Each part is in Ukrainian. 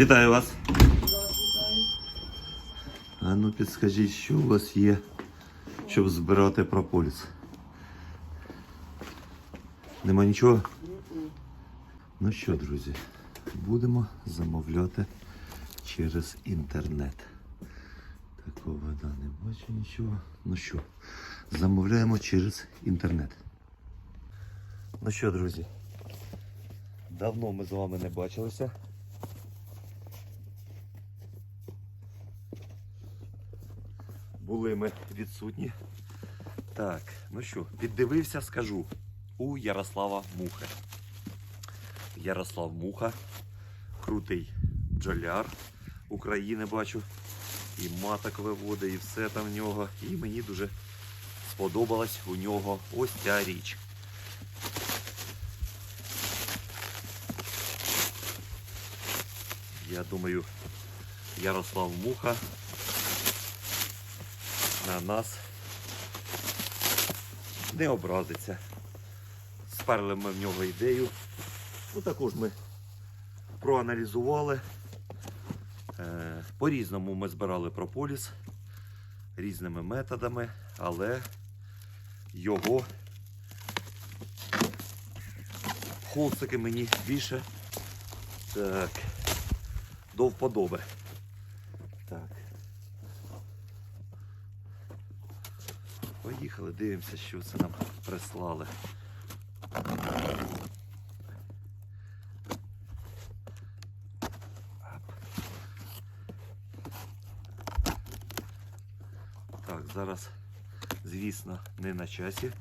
Вітаю вас. А ну підскажіть, що у вас є, щоб збирати прополіс? Нема нічого? Ну що, друзі, будемо замовляти через інтернет. Такого да, не бачу нічого. Ну що, замовляємо через інтернет. Ну що, друзі, давно ми з вами не бачилися. Були ми відсутні. Так, ну що, піддивився, скажу. У Ярослава Мухи. Ярослав Муха, крутий бджоляр України бачу. І маток виводить, і все там в нього. І мені дуже сподобалась у нього ось ця річ. Я думаю, Ярослав Муха на нас не образиться. Сперли ми в нього ідею. Ну також ми проаналізували. Е, По-різному ми збирали прополіс різними методами, але його холстики мені більше так, до вподоби. Так. Поїхали, дивимося, що це нам прислали. Так, зараз, звісно, не на часі.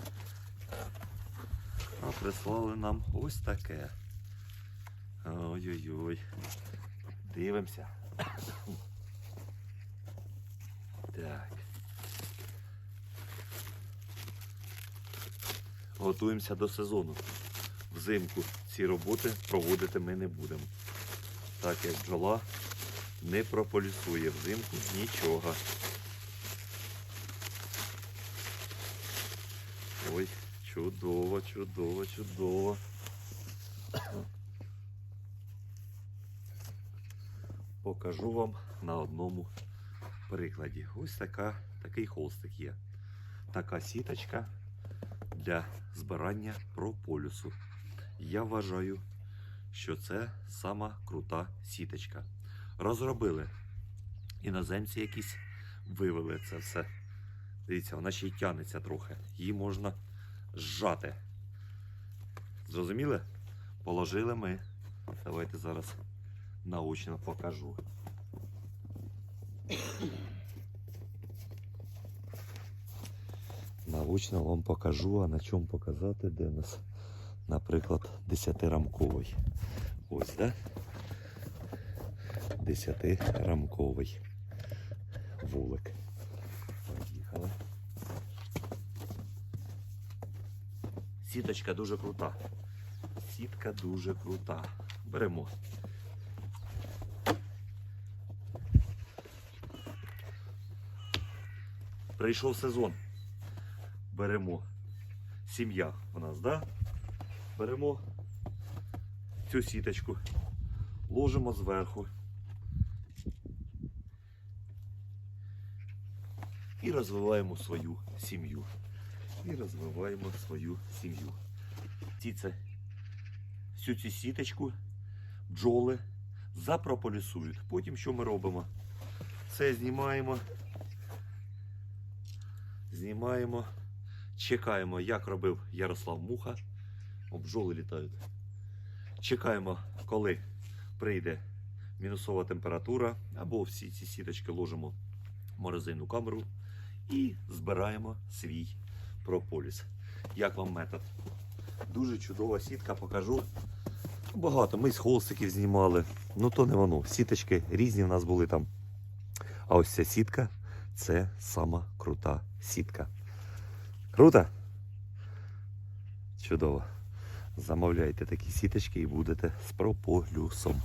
А прислали нам ось таке. Ой-ой-ой. Дивимося. Так. Готуємося до сезону. Взимку ці роботи проводити ми не будемо. Так як бджола не прополісує взимку нічого. Ой, чудово, чудово, чудово. Покажу вам на одному прикладі. Ось така, такий холстик є. Така сіточка для збирання прополюсу. Я вважаю, що це сама крута сіточка. Розробили іноземці якісь, вивели це все. Дивіться, вона ще й тянеться трохи. Її можна зжати. Зрозуміли? Положили ми. Давайте зараз наочно покажу. Наочно вам покажу, а на чому показати, де у нас, наприклад, 10-рамковий. Ось, да? 10-рамковий вулик. Поїхали. Сіточка дуже крута. Сітка дуже крута. Беремо. Прийшов сезон. Беремо. Сім'я у нас, да? Беремо цю сіточку, ложимо зверху. І розвиваємо свою сім'ю. І розвиваємо свою сім'ю. Ці це всю цю сіточку бджоли запрополісують. Потім що ми робимо? Це знімаємо. Знімаємо, чекаємо, як робив Ярослав Муха. О, бджоли літають. Чекаємо, коли прийде мінусова температура, або всі ці сіточки ложимо в морозильну камеру і збираємо свій прополіс. Як вам метод? Дуже чудова сітка, покажу. Багато. Ми з холстиків знімали. Ну то не воно. Сіточки різні в нас були там. А ось ця сітка це сама крута сітка. Круто? Чудово. Замовляйте такі сіточки і будете з прополюсом.